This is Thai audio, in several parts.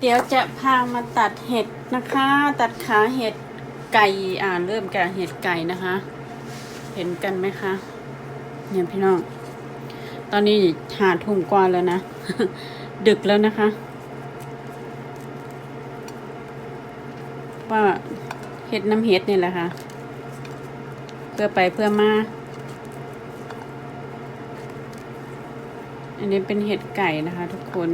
เดี๋ยวจะพามาตัดเห็ดนะคะ ตัดขาเห็ดไก่อ่าเริ่มกับเห็ดไก่นะคะ เห็นกันไหมคะเนี่ยพี่น้อง ตอนนี้หาทุ่มกว่าแล้วนะ ดึกแล้วนะคะ ว่าเห็ดน้ำเห็ดนี่แหละค่ะ เพื่อไปเพื่อมา อันนี้เป็นเห็ดไก่นะคะทุกคน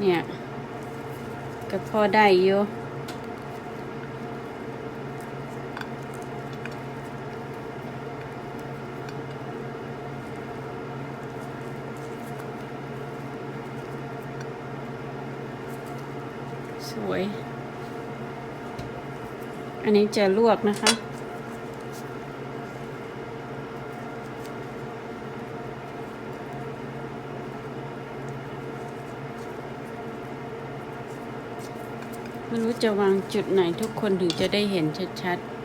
เนี่ยก็พอได้อยู่สวย อันนี้จะลวกนะคะ ไม่รู้จะวางจุดไหนทุกคนถึงจะได้เห็นชัดๆ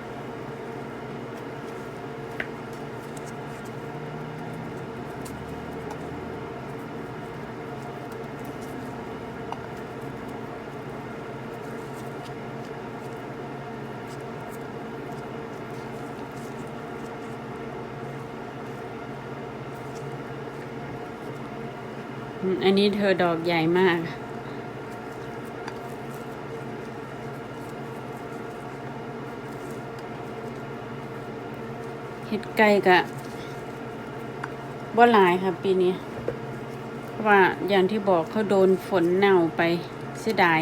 อันนี้เธอดอกใหญ่มาก เห็ดไก่กะบ่หลายค่ะปีนี้ เพราะว่าอย่างที่บอกเขาโดนฝนเน่าไปเสียดาย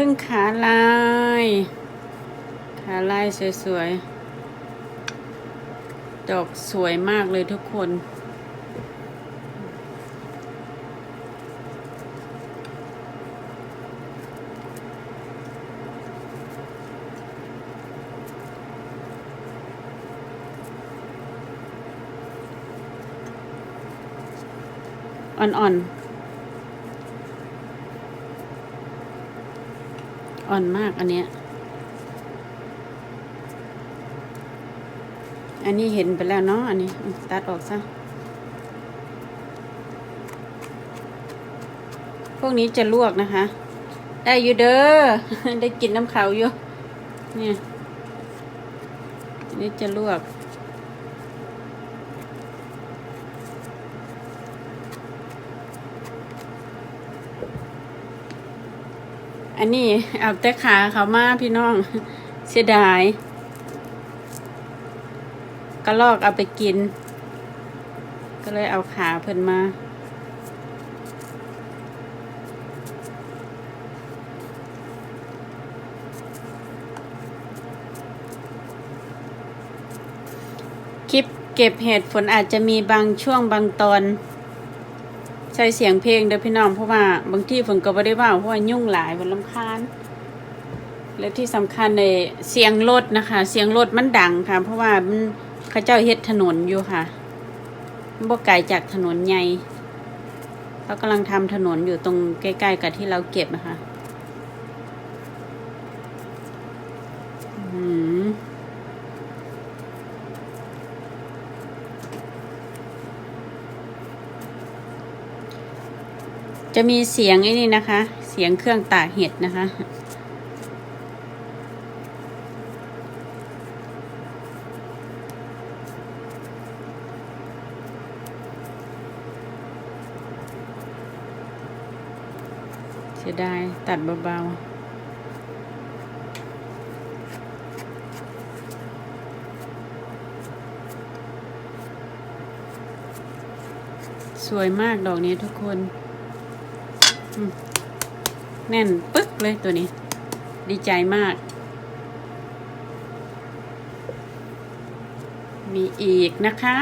พึ่งขาลาย ขาลายสวยๆ ดอกสวยมากเลยทุกคนอ่อนๆ อ่อนมากอันเนี้ย อันนี้เห็นไปแล้วเนาะอันนี้ตัดออกซะ พวกนี้จะลวกนะคะ ได้อยู่เด้อ ได้กินน้ำเขาอยู่ เนี่ยอันนี้จะลวก อันนี้เอาแต่ขาเขามาพี่น้อง เสียดายก็ลอกเอาไปกิน ก็เลยเอาขาเพิ่นมาคลิปเก็บเห็ดฝนอาจจะมีบางช่วงบางตอน ใช้เสียงเพลงเด้อพี่น้องเพราะว่าบางที่ฝนก็ไม่ได้ว่าเพราะว่ายุ่งหลายบนลำคาญ และที่สำคัญในเสียงรถนะคะ เสียงรถมันดังค่ะ เพราะว่ามันเขาเจ้าเฮ็ดถนนอยู่ค่ะบ่ไกลจากถนนใหญ่เขากำลังทำถนนอยู่ตรงใกล้ ๆ กับที่เราเก็บนะคะอืม จะมีเสียงไอ้นี่นะคะ เสียงเครื่องตากเห็ดนะคะ เสียดายตัดเบาๆสวยมากดอกนี้ทุกคน แน่นปึ๊กเลยตัวนี้ ดีใจมาก มีอีกนะคะ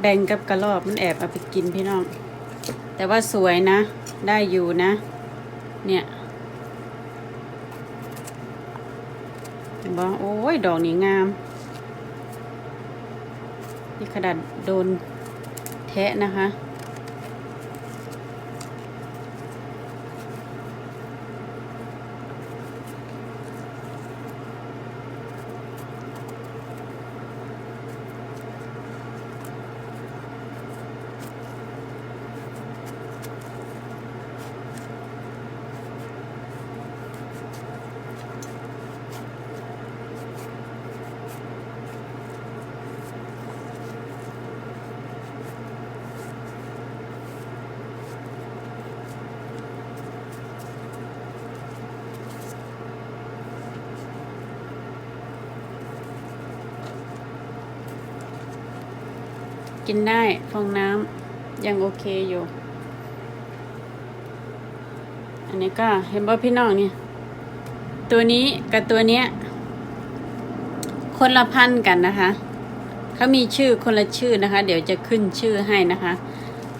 แบ่งกับกระรอกมันแอบเอาไปกินพี่น้อง แต่ว่าสวยนะ ได้อยู่นะ เนี่ยบอกโอ้ย ดอกนี้งาม นี่ขนาดโดนแทะนะคะ กินได้ฟองน้ำยังโอเคอยู่ อันนี้ก็เห็นบ่พี่น้องเนี่ยตัวนี้กับตัวเนี้ย คนละพันกันนะคะเขามีชื่อคนละชื่อนะคะ เดี๋ยวจะขึ้นชื่อให้นะคะ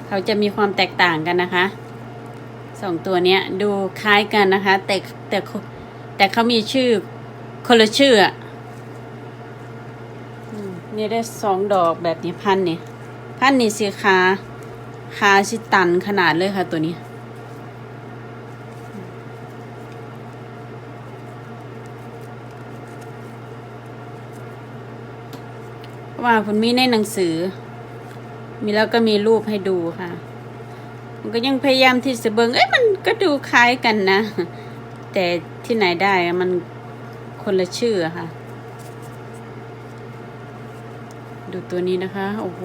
เขาจะมีความแตกต่างกันนะคะสองตัวเนี้ยดูคล้ายกันนะคะ แต่แต่แต่เขามีชื่อคนละชื่ออะนี่ได้สองดอกแบบนี้พันเนี่ย พันนี่สิขาขาสิตันขนาดเลยค่ะตัวนี้เพราะว่าคุณมีในหนังสือ มีแล้วก็มีรูปให้ดูค่ะ มันก็ยังพยายามที่จะเบิงเอ้ยมันก็ดูคล้ายกันนะ แต่ที่ไหนได้มันคนละชื่อค่ะ ดูตัวนี้นะคะ โอ้โห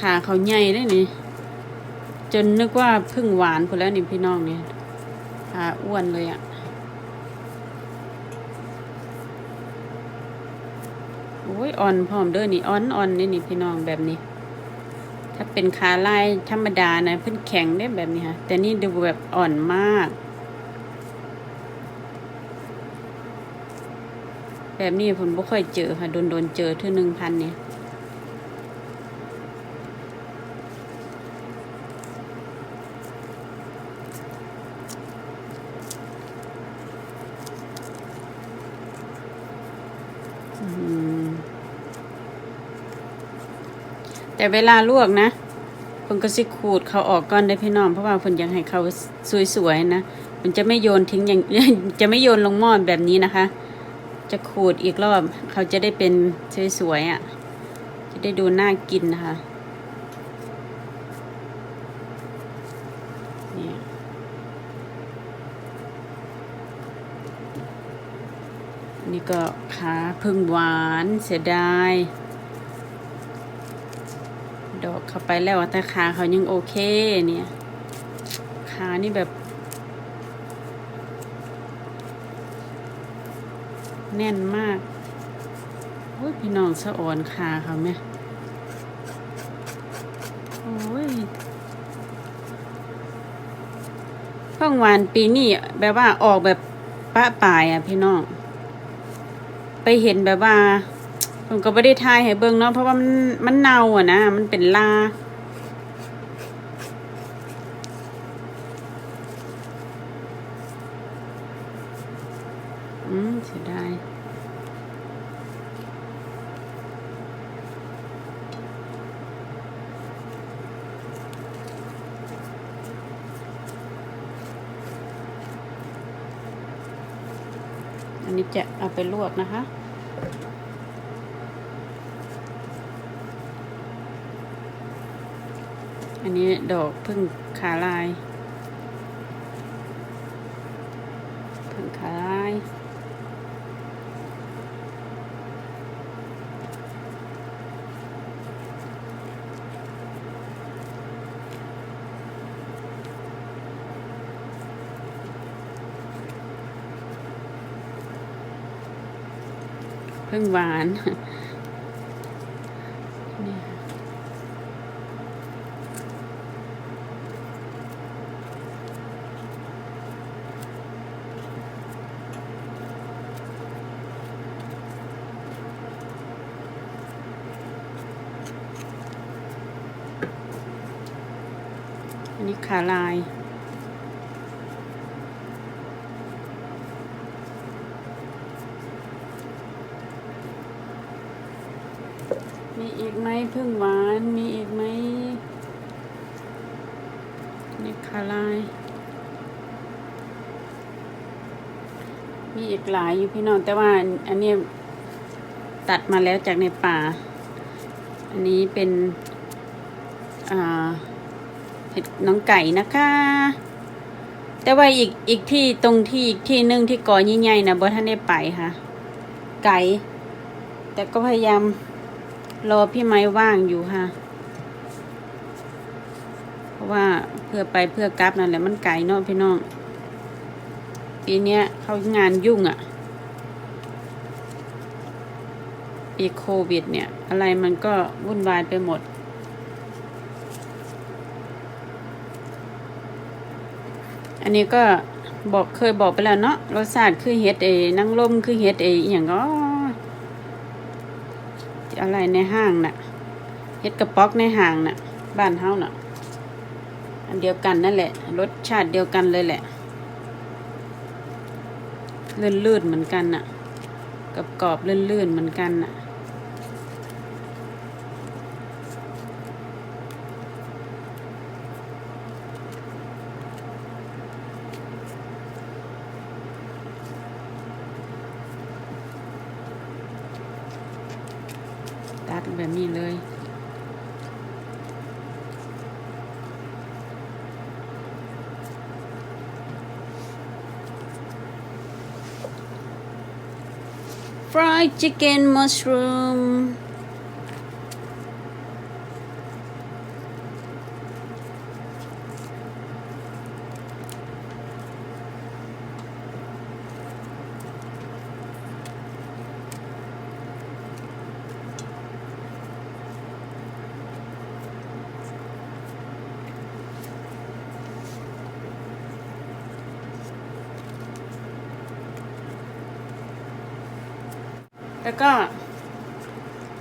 ขาเขาใหญ่เลยนี่ จนนึกว่าพึ่งหวานพอแล้วนี่พี่น้องเนี่ยขาอ้วนเลยอะโอ้ยอ่อนพร้อมเด้อนี่อ่อนอ่อนนี่นี่พี่น้องแบบนี้ ถ้าเป็นขาลายธรรมดานะเพิ่นแข็งได้แบบนี้ค่ะแต่นี่ดูแบบอ่อนมาก แบบนี้ผมบ่ค่อยเจอค่ะโดนโดนเจอเท่าหนึ่งพันเนี่ย แต่เวลาลวกนะเพิ่นก็สิขูดเขาออกก่อนได้พี่น้องเพราะว่าเพิ่นอยากให้เขาสวยๆนะมันจะไม่โยนทิ้งอย่างจะไม่โยนลงหม้อแบบนี้นะคะ จะขูดอีกรอบเขาจะได้เป็นสวยๆอะ จะได้ดูน่ากินนะคะนี่ก็ขาพึ่งหวานเสียดาย ดอกเข้าไปแล้วแต่ขาเขายังโอเคเนี่ย ขานี่แบบ แน่นมากโอ้ยพี่น้องสะอ่อนขาเขาไหมโอ้ยพ่องวานปีนี้แบบว่าออกแบบปะปลายอะพี่น้อง ไปเห็นแบบว่า ผมก็ไม่ได้ทายให้เบิ่งเนาะเพราะว่ามันมันเน่าอะนะ มันเป็นลาอืมเสียดายอันนี้จะเอาไปลวกนะคะ อันนี้ดอกพึ่งขาลาย พึ่งขาลาย พึ่งหวาน ขาลาย มีอีกไหมพึ่งหวาน มีอีกไหมนี่คาลาย มีอีกหลายอยู่พี่น้อง แต่ว่าอันนี้ตัดมาแล้วจากในป่า อันนี้เป็น อ่า น้องไก่นะคะ แต่ว่าอีกอีกที่ตรงที่อีกที่หนึงที่ก่อใหญ่ๆนะบ่ท่านได้ไปค่ะ ไก่ แต่ก็พยายามรอพี่ไม้ว่างอยู่ค่ะ เพราะว่าเพื่อไปเพื่อกลับนั่นแหละมันไกลเนาะพี่น้องปีเนี้ยเขางานยุ่งอะ่ะปีโควิดเนี่ย อะไรมันก็วุ่นวายไปหมด อันนี้ก็บอกเคยบอกไปแล้วเนาะรสชาติคือเห็ดเอนั่งลมคือเห็ดเออย่างก็อะไรในห้างน่ะเฮ็ดกระป๊อกในห้างน่ะ บ้านเฮาน่ะ อันเดียวกันนั่นแหละ รสชาติเดียวกันเลยแหละลื่นๆเหมือนกันน่ะกับกรอบๆลื่นๆเหมือนกันน่ะ ตัด แบบนี้เลย fried chicken mushroom แล้วก็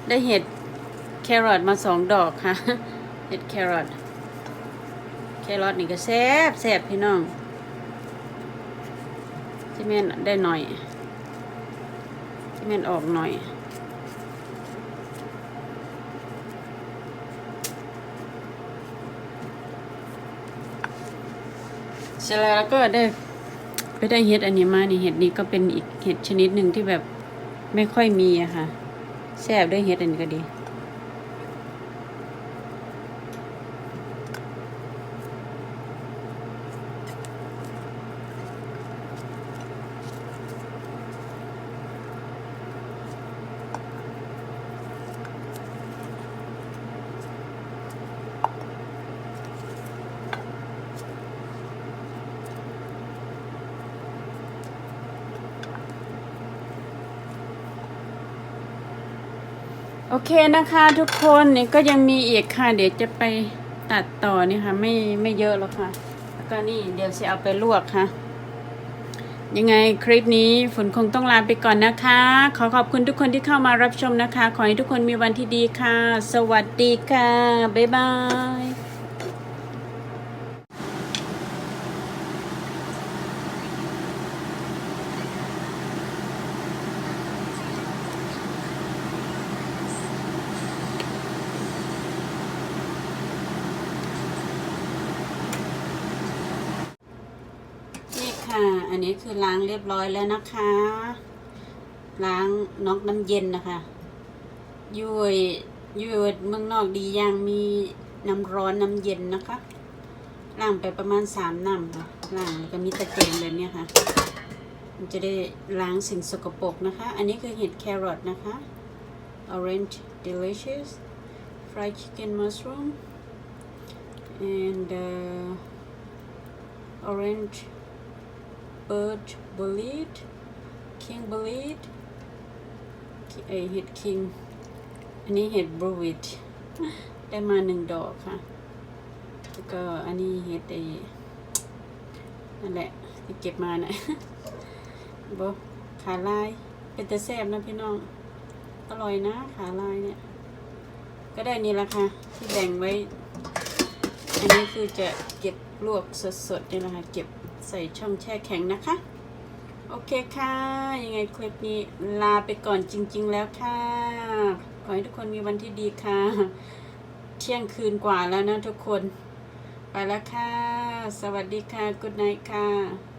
ได้เห็ดแครอทมาสองดอกค่ะ เห็ดแครอท แครอทนี่ก็แซ่บแซ่บพี่น้องที่แม่นได้หน่อยที่แม่นออกหน่อย เสร็จแล้วก็ได้ไปได้เห็ดอันนี้มานี่เห็ดนี้ก็เป็นอีกเห็ดชนิดหนึ่งที่แบบ ไม่ค่อยมีอะค่ะ แซ่บด้วยเฮ็ดอันนี้ก็ดี โอเคนะคะทุกคนนี่ก็ยังมีอีกค่ะ เดี๋ยวจะไปตัดต่อนี่ค่ะ ไม่ไม่เยอะแล้วค่ะ แล้วก็นี่เดี๋ยวจะเอาไปลวกค่ะ ยังไงคลิปนี้ฝนคงต้องลาไปก่อนนะคะ ขอขอบคุณทุกคนที่เข้ามารับชมนะคะ ขอให้ทุกคนมีวันที่ดีค่ะ สวัสดีค่ะ บ๊ายบาย นี่ค่ะ อันนี้คือล้างเรียบร้อยแล้วนะคะ ล้างน็อกน้ำเย็นนะคะยู่อยู่เมืองนอกดีอย่างมีน้ำร้อนน้ำเย็นนะคะล้างไปประมาณสามน้ำค่ะล้างแล้วก็มีตะเกียงแบบเนี้ยค่ะ มันจะได้ล้างสิ่งสกปรกนะคะ อันนี้คือเห็ดแครอทนะคะ orange delicious fried chicken mushroom and uh, orange bird bullet king bullet ไอเห็ด king อันนี้เห็ด b r u i t ได้มาหนึ่งดอกค่ะ แล้วก็อันนี้เห็ดไอนั่นแหละที่เก็บมานะบอขาลาย เป็นแต่แซ่บนะพี่น้อง อร่อยนะ ขาลายเนี่ย ก็ได้นี่ละค่ะ ที่แบ่งไว้ อันนี้คือจะเก็บลวกสดๆนี่แหละค่ะ เก็บ ใส่ช่องแช่แข็งนะคะ โอเคค่ะ ยังไงคลิปนี้ลาไปก่อนจริง ๆ แล้วค่ะ ขอให้ทุกคนมีวันที่ดีค่ะ เที่ยงคืนกว่าแล้วนะทุกคน ไปแล้วค่ะ สวัสดีค่ะ กุดไนค่ะ